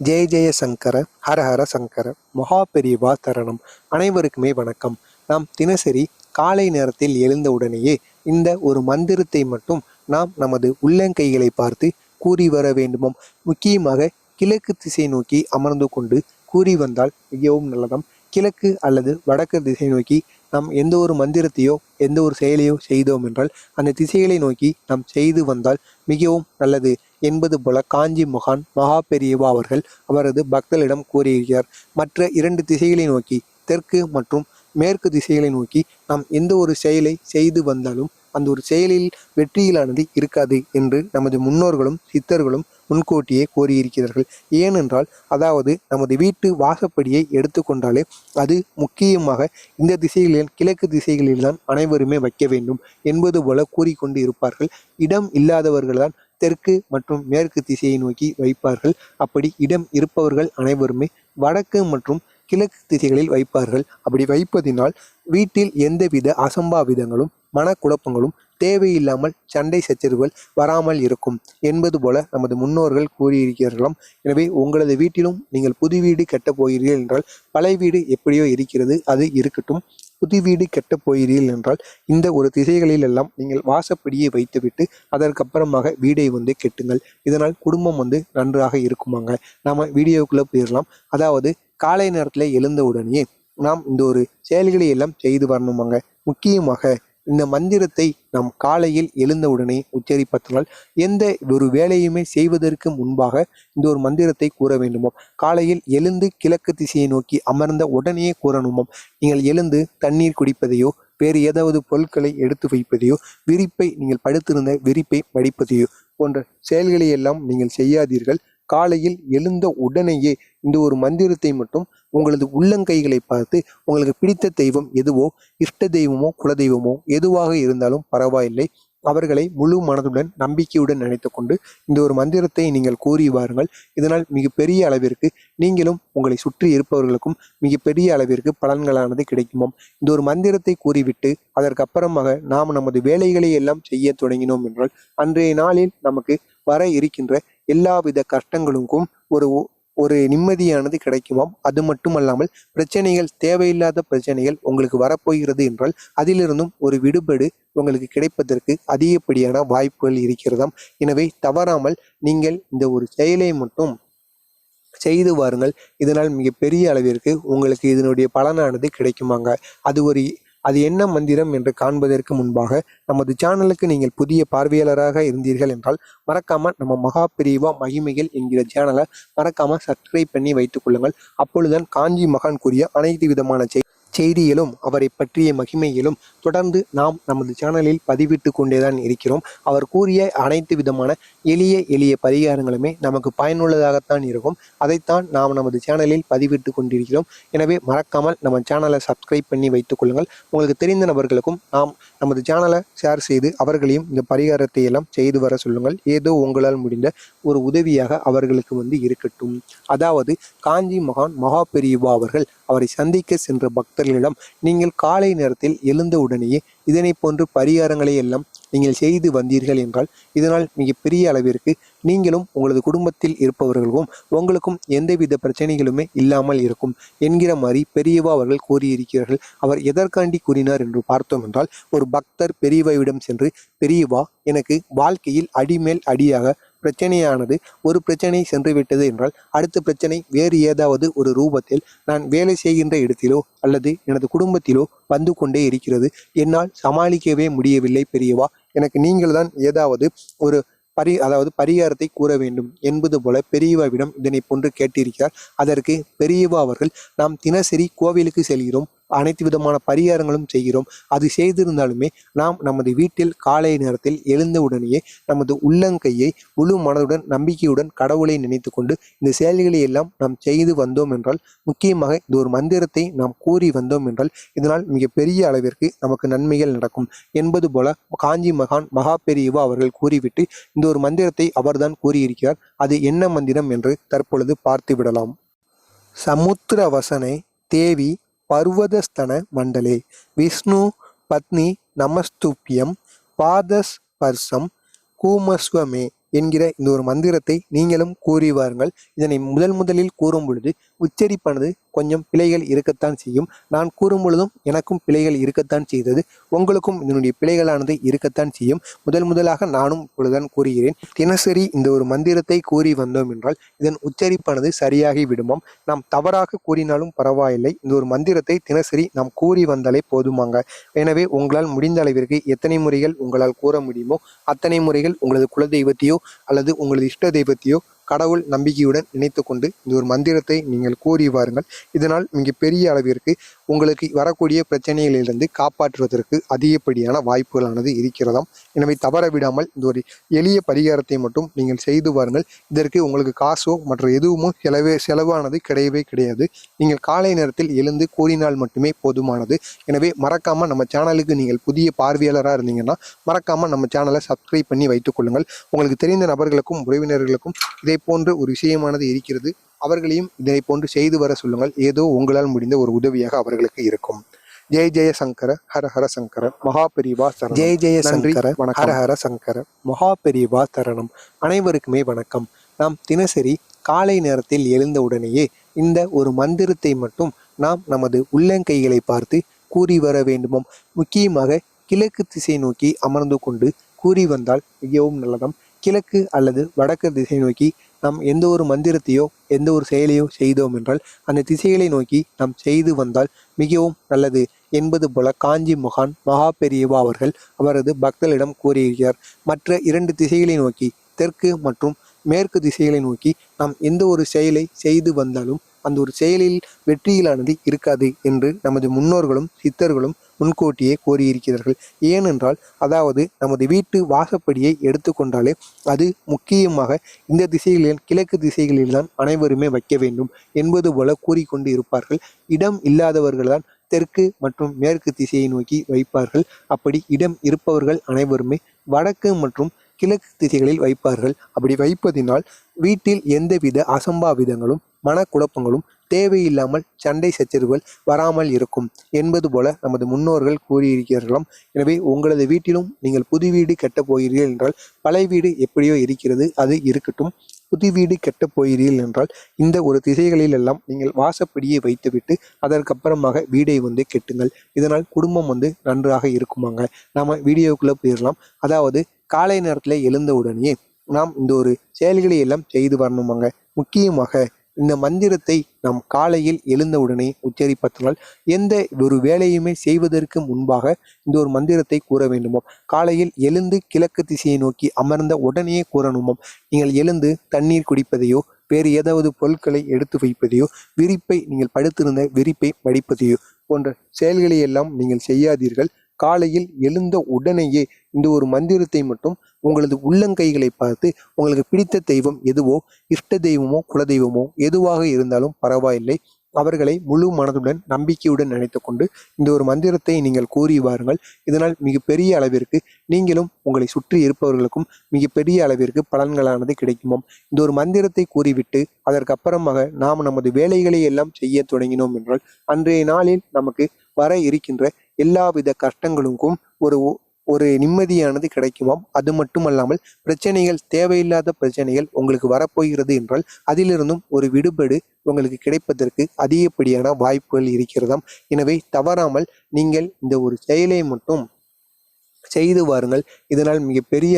ஜெய ஜெய சங்கர ஹர ஹர சங்கர மகா பெரியவா தரணம். அனைவருக்குமே வணக்கம். நாம் தினசரி காலை நேரத்தில் எழுந்தவுடனேயே இந்த ஒரு மந்திரத்தை மட்டும் நாம் நமது உள்ளங்கைகளை பார்த்து கூறி வர வேண்டுமாம். முக்கியமாக கிழக்கு திசை நோக்கி அமர்ந்து கொண்டு கூறி வந்தால் மிகவும் நல்லதாம். கிழக்கு அல்லது வடக்கு திசை நோக்கி நாம் எந்த ஒரு மந்திரத்தையோ எந்த ஒரு செயலையோ செய்தோம் என்றால் அந்த திசைகளை நோக்கி நாம் செய்து வந்தால் மிகவும் நல்லது. என்பது போல காஞ்சி முகான் மகா பெரியவா அவர்கள் அவரது பக்தர்களிடம் கூறியிருக்கிறார் மற்ற இரண்டு திசைகளை நோக்கி தெற்கு மற்றும் மேற்கு திசைகளை நோக்கி நாம் எந்த ஒரு செயலை செய்து வந்தாலும் அந்த ஒரு செயலில் வெற்றியிலானது இருக்காது என்று நமது முன்னோர்களும் சித்தர்களும் முன்கூட்டியே கூறியிருக்கிறார்கள். ஏனென்றால் அதாவது நமது வீட்டு வாசப்படியை எடுத்துக்கொண்டாலே அது முக்கியமாக இந்த திசைகளில் கிழக்கு திசைகளில்தான் அனைவருமே வைக்க வேண்டும் என்பது போல கூறிக்கொண்டு இருப்பார்கள் இடம் இல்லாதவர்கள்தான் தெற்கு மற்றும் மேற்கு திசையை நோக்கி வைப்பார்கள். அப்படி இடம் இருப்பவர்கள் அனைவருமே வடக்கு மற்றும் கிழக்கு திசைகளில் வைப்பார்கள். அப்படி வைப்பதினால் வீட்டில் எந்தவித அசம்பாவிதங்களும் மனக்குழப்பங்களும் தேவையில்லாமல் சண்டை சச்சரவுகள் வராமல் இருக்கும் என்பது போல நமது முன்னோர்கள் கூறியிருக்கிறார்களாம். எனவே உங்களது வீட்டிலும் நீங்கள் புது வீடு கட்டப் போகிறீர்கள் என்றால் பழைய வீடு எப்படியோ இருக்கிறது அது இருக்கட்டும். புது வீடு கெட்ட போகிறீர்கள் என்றால் இந்த ஒரு திசைகளில் எல்லாம் நீங்கள் வாசப்படியை வைத்துவிட்டு அதற்கப்புறமாக வீடை வந்து கெட்டுங்கள். இதனால் குடும்பம் வந்து நன்றாக இருக்குமாங்க. நாம் வீடியோக்குள்ளே போயிடலாம் அதாவது காலை நேரத்தில் எழுந்த உடனே நாம் இந்த ஒரு செயல்களை எல்லாம் செய்து வரணுமாங்க. முக்கியமாக இந்த மந்திரத்தை நாம் காலையில் எழுந்தவுடனே உச்சரிப்பதனால் எந்த ஒரு வேலையுமே செய்வதற்கு முன்பாக இந்த ஒரு மந்திரத்தை கூற வேண்டுமாம் காலையில் எழுந்து கிழக்கு திசையை நோக்கி அமர்ந்த உடனே கூறணுமாம் நீங்கள் எழுந்து தண்ணீர் குடிப்பதையோ வேறு ஏதாவது பொருட்களை எடுத்து வைப்பதையோ விரிப்பை நீங்கள் படுத்திருந்த விரிப்பை மடிப்பதையோ போன்ற செயல்களை எல்லாம் நீங்கள் செய்யாதீர்கள். காலையில் எழுந்த உடனேயே இந்த ஒரு மந்திரத்தை மட்டும் உங்களது உள்ளங்கைகளை பார்த்து உங்களுக்கு பிடித்த தெய்வம் எதுவோ இஷ்ட தெய்வமோ குலதெய்வமோ எதுவாக இருந்தாலும் பரவாயில்லை. அவர்களை முழு மனதுடன் நம்பிக்கையுடன் நினைத்து கொண்டு இந்த ஒரு மந்திரத்தை நீங்கள் கூறி வாருங்கள். இதனால் மிகப்பெரிய அளவிற்கு நீங்களும் உங்களை சுற்றி இருப்பவர்களுக்கும் மிகப்பெரிய அளவிற்கு பலன்களானது கிடைக்குமாம். இந்த ஒரு மந்திரத்தை கூறிவிட்டு அதற்கு அப்புறமாக நாம் நமது வேலைகளை எல்லாம் செய்ய தொடங்கினோம் என்றால் அன்றைய நாளில் நமக்கு வர இருக்கின்ற எல்லாவித கஷ்டங்களுக்கும் ஒரு ஒரு நிம்மதியானது கிடைக்குமாம். அது மட்டுமல்லாமல் பிரச்சனைகள் தேவையில்லாத பிரச்சனைகள் உங்களுக்கு வரப்போகிறது என்றால் அதிலிருந்தும் ஒரு விடுபடு உங்களுக்கு கிடைப்பதற்கு அதிகப்படியான வாய்ப்புகள் இருக்கிறதாம். எனவே தவறாமல் நீங்கள் இந்த ஒரு செயலை மட்டும் செய்து வாருங்கள். இதனால் மிகப்பெரிய அளவிற்கு உங்களுக்கு இதனுடைய பலனானது கிடைக்குமாங்க. அது ஒரு அது என்ன மந்திரம் என்று காண்பதற்கு முன்பாக நமது சேனலுக்கு நீங்கள் புதிய பார்வையாளராக இருந்தீர்கள் என்றால் மறக்காம நம்ம மகா பிரிவா மகிமைகள் என்கிற சேனலை மறக்காம சப்ஸ்கிரைப் பண்ணி வைத்துக் கொள்ளுங்கள். அப்பொழுதுதான் காஞ்சி மகான் கூறிய அனைத்து விதமான செய் செய்தியிலும் அவரை பற்றிய மகிமையிலும் தொடர்ந்து நாம் நமது சேனலில் பதிவிட்டு கொண்டேதான் இருக்கிறோம். அவர் கூறிய அனைத்து விதமான எளிய எளிய பரிகாரங்களுமே நமக்கு பயனுள்ளதாகத்தான் இருக்கும். அதைத்தான் நாம் நமது சேனலில் பதிவிட்டு கொண்டிருக்கிறோம். எனவே மறக்காமல் நம்ம சேனலை சப்ஸ்கிரைப் பண்ணி வைத்துக் கொள்ளுங்கள். உங்களுக்கு தெரிந்த நபர்களுக்கும் நாம் நமது சேனலை ஷேர் செய்து அவர்களையும் இந்த பரிகாரத்தை எல்லாம் செய்து வர சொல்லுங்கள். ஏதோ உங்களால் முடிந்த ஒரு உதவியாக அவர்களுக்கு வந்து இருக்கட்டும். அதாவது காஞ்சி மகான் மகா பெரியவா அவர்கள் அவரை சந்திக்க சென்ற பக்தர்களிடம் நீங்கள் காலை நேரத்தில் எழுந்த உடனேயே இதனை போன்று பரிகாரங்களை எல்லாம் நீங்கள் செய்து வந்தீர்கள் என்றால் இதனால் மிகப்பெரிய அளவிற்கு நீங்களும் உங்களது குடும்பத்தில் இருப்பவர்களுக்கும் உங்களுக்கும் எந்தவித பிரச்சனைகளுமே இல்லாமல் இருக்கும் என்கிற மாதிரி பெரியவா அவர்கள் கூறியிருக்கிறார்கள். அவர் எதற்காண்டி கூறினார் என்று பார்த்தோம் என்றால் ஒரு பக்தர் பெரியவாவிடம் சென்று பெரியவா எனக்கு வாழ்க்கையில் அடிமேல் அடியாக பிரச்சனையானது ஒரு பிரச்சனை சென்று விட்டது என்றால் அடுத்த பிரச்சனை வேறு ஏதாவது ஒரு ரூபத்தில் நான் வேலை செய்கின்ற இடத்திலோ அல்லது எனது குடும்பத்திலோ வந்து கொண்டே இருக்கிறது. என்னால் சமாளிக்கவே முடியவில்லை பெரியவா. எனக்கு நீங்கள் தான் ஏதாவது ஒரு பரி அதாவது பரிகாரத்தை கூற வேண்டும் என்பது போல பெரியவாவிடம் இதனை போன்று கேட்டிருக்கிறார். அதற்கு பெரியவா அவர்கள் நாம் தினசரி கோவிலுக்கு செல்கிறோம். அனைத்து விதமான பரிகாரங்களும் செய்கிறோம். அது செய்திருந்தாலுமே நாம் நமது வீட்டில் காலை நேரத்தில் எழுந்த உடனேயே நமது உள்ளங்கையை முழு மனதுடன் நம்பிக்கையுடன் கடவுளை நினைத்து கொண்டு இந்த செயல்களை எல்லாம் நாம் செய்து வந்தோம் என்றால் முக்கியமாக இந்த ஒரு மந்திரத்தை நாம் கூறி வந்தோம் என்றால் இதனால் மிகப்பெரிய அளவிற்கு நமக்கு நன்மைகள் நடக்கும். என்பது போல காஞ்சி மகான் மகா பெரியவா அவர்கள் கூறிவிட்டு இந்த ஒரு மந்திரத்தை அவர்தான் கூறியிருக்கிறார். அது என்ன மந்திரம் என்று தற்பொழுது பார்த்து விடலாம் சமுத்திர வசனை தேவி பர்வதஸ்தன மண்டலே. விஷ்ணு பத்னி நமஸ்தூப்பியம் பாதஸ் பர்சம் கூமஸ்வமே என்கிற இந்த ஒரு மந்திரத்தை நீங்களும் கூறி வாருங்கள். இதனை முதல் முதலில் கூறும் பொழுது உச்சரிப்பானது கொஞ்சம் பிழைகள் இருக்கத்தான் செய்யும். நான் கூறும் பொழுதும் எனக்கும் பிழைகள் இருக்கத்தான் செய்தது. உங்களுக்கும் இதனுடைய பிழைகளானது இருக்கத்தான் செய்யும். முதல் முதலாக நானும் இப்பொழுதுதான் கூறுகிறேன். தினசரி இந்த ஒரு மந்திரத்தை கூறி வந்தோம் என்றால் இதன் உச்சரிப்பானது சரியாகி விடுமாம். நாம் தவறாக கூறினாலும் பரவாயில்லை. இந்த ஒரு மந்திரத்தை தினசரி நாம் கூறி வந்தாலே போதுமாங்க. எனவே உங்களால் முடிந்த அளவிற்கு எத்தனை முறைகள் உங்களால் கூற முடியுமோ அத்தனை முறைகள் உங்களது குலதெய்வத்தையோ அல்லது உங்களது இஷ்ட தெய்வத்தையோ கடவுள் நம்பிக்கையுடன் இணைத்து கொண்டு இந்த ஒரு மந்திரத்தை நீங்கள் கூறி வாருங்கள். இதனால் மிக பெரிய அளவிற்கு உங்களுக்கு வரக்கூடிய பிரச்சனைகளிலிருந்து காப்பாற்றுவதற்கு அதிகப்படியான வாய்ப்புகளானது இருக்கிறதாம். எனவே தவற விடாமல் இந்த ஒரு எளிய பரிகாரத்தை மட்டும் நீங்கள் செய்து வாருங்கள். இதற்கு உங்களுக்கு காசோ மற்ற எதுவுமோ செலவே செலவானது கிடையவே கிடையாது. நீங்கள் காலை நேரத்தில் எழுந்து கூறினால் மட்டுமே போதுமானது. எனவே மறக்காமல் நம்ம சேனலுக்கு நீங்கள் புதிய பார்வையாளராக இருந்தீங்கன்னா மறக்காமல் நம்ம சேனலை சப்ஸ்கிரைப் பண்ணி வைத்துக் கொள்ளுங்கள். உங்களுக்கு தெரிந்த நபர்களுக்கும் உறவினர்களுக்கும் இதே போன்ற ஒரு விஷயமானது இருக்கிறது. அவர்களையும் இதனை போன்று செய்து வர சொல்லுங்கள். ஏதோ உங்களால் முடிந்த ஒரு உதவியாக அவர்களுக்கு இருக்கும். ஜெய் ஜெய சங்கர ஹர ஹர சங்கர மகா பெரிவா சரணம். ஜெய் ஜெய சங்கர ஹர ஹர சங்கர மகா பெரிவா தரணம் அனைவருக்குமே வணக்கம். நாம் தினசரி காலை நேரத்தில் எழுந்த உடனேயே இந்த ஒரு மந்திரத்தை மட்டும் நாம் நமது உள்ளங்கைகளை பார்த்து கூறி வர வேண்டுமாம். முக்கியமாக கிழக்கு திசை நோக்கி அமர்ந்து கொண்டு கூறி வந்தால் மிகவும் நல்லதாம். கிழக்கு அல்லது வடக்கு திசை நோக்கி நாம் எந்த ஒரு மந்திரத்தையோ எந்த ஒரு செயலையோ செய்தோம் என்றால் அந்த திசைகளை நோக்கி நாம் செய்து வந்தால் மிகவும் நல்லது என்பது போல காஞ்சி மகான் மகா பெரியவா அவர்கள் அவரது பக்தர்களிடம் கூறியிருக்கிறார். மற்ற இரண்டு திசைகளை நோக்கி தெற்கு மற்றும் மேற்கு திசைகளை நோக்கி நாம் எந்த ஒரு செயலை செய்து வந்தாலும் அந்த ஒரு செயலில் வெற்றியிலானது இருக்காது என்று நமது முன்னோர்களும் சித்தர்களும் முன்கூட்டியே கூறியிருக்கிறார்கள். ஏனென்றால் அதாவது நமது வீட்டு வாசப்படியை எடுத்துக்கொண்டாலே அது முக்கியமாக இந்த திசைகளில் கிழக்கு திசைகளில்தான் அனைவருமே வைக்க வேண்டும் என்பது போல கூறிக்கொண்டு இருப்பார்கள். இடம் இல்லாதவர்கள்தான் தெற்கு மற்றும் மேற்கு திசையை நோக்கி வைப்பார்கள். அப்படி இடம் இருப்பவர்கள் அனைவருமே வடக்கு மற்றும் கிழக்கு திசைகளில் வைப்பார்கள். அப்படி வைப்பதினால் வீட்டில் எந்தவித அசம்பாவிதங்களும் மனக்குழப்பங்களும் தேவையில்லாமல் சண்டை சச்சரவுகள் வராமல் இருக்கும் என்பது போல நமது முன்னோர்கள் கூறியிருக்கிறார்களாம். எனவே உங்களது வீட்டிலும் நீங்கள் புது வீடு கட்டப் போகிறீர்கள் என்றால் பழைய வீடு எப்படியோ இருக்கிறது அது இருக்கட்டும். புது வீடு கெட்ட போகிறீர்கள் என்றால் இந்த ஒரு திசைகளில் எல்லாம் நீங்கள் வாசப்படியை வைத்துவிட்டு அதற்கப்புறமாக வீடை வந்து கெட்டுங்கள். இதனால் குடும்பம் வந்து நன்றாக இருக்குமாங்க. நாம் வீடியோக்குள்ளே போயிடலாம். அதாவது காலை நேரத்தில் எழுந்த உடனே நாம் இந்த ஒரு செயல்களை எல்லாம் செய்து வரணுமாங்க. முக்கியமாக இந்த மந்திரத்தை நாம் காலையில் எழுந்தவுடனே உச்சரிப்பதனால் எந்த ஒரு வேலையுமே செய்வதற்கு முன்பாக இந்த ஒரு மந்திரத்தை கூற வேண்டுமாம். காலையில் எழுந்து கிழக்கு திசையை நோக்கி அமர்ந்த உடனே கூறணுமாம். நீங்கள் எழுந்து தண்ணீர் குடிப்பதையோ வேறு ஏதாவது பொருட்களை எடுத்து வைப்பதையோ விரிப்பை நீங்கள் படுத்திருந்த விரிப்பை மடிப்பதையோ போன்ற செயல்களை எல்லாம் நீங்கள் செய்யாதீர்கள். காலையில் எழுந்த உடனேயே இந்த ஒரு மந்திரத்தை மட்டும் உங்களது உள்ளங்கைகளை பார்த்து உங்களுக்கு பிடித்த தெய்வம் எதுவோ இஷ்ட தெய்வமோ குலதெய்வமோ எதுவாக இருந்தாலும் பரவாயில்லை. அவர்களை முழு மனதுடன் நம்பிக்கையுடன் நினைத்து கொண்டு இந்த ஒரு மந்திரத்தை நீங்கள் கூறி வாருங்கள். இதனால் மிகப்பெரிய அளவிற்கு நீங்களும் உங்களை சுற்றி இருப்பவர்களுக்கும் மிகப்பெரிய அளவிற்கு பலன்களானது கிடைக்குமாம். இந்த ஒரு மந்திரத்தை கூறிவிட்டு அதற்கப்புறமாக நாம் நமது வேலைகளை எல்லாம் செய்ய தொடங்கினோம் என்றால் அன்றைய நாளில் நமக்கு வர இருக்கின்ற எல்லாவித கஷ்டங்களுக்கும் ஒரு ஒரு நிம்மதியானது கிடைக்குமாம். அது மட்டுமல்லாமல் பிரச்சனைகள் தேவையில்லாத பிரச்சனைகள் உங்களுக்கு வரப்போகிறது என்றால் அதிலிருந்தும் ஒரு விடுபடு உங்களுக்கு கிடைப்பதற்கு அதிகப்படியான வாய்ப்புகள் இருக்கிறதாம். எனவே தவறாமல் நீங்கள் இந்த ஒரு செயலை மட்டும் செய்து வாருங்கள். இதனால் மிகப்பெரிய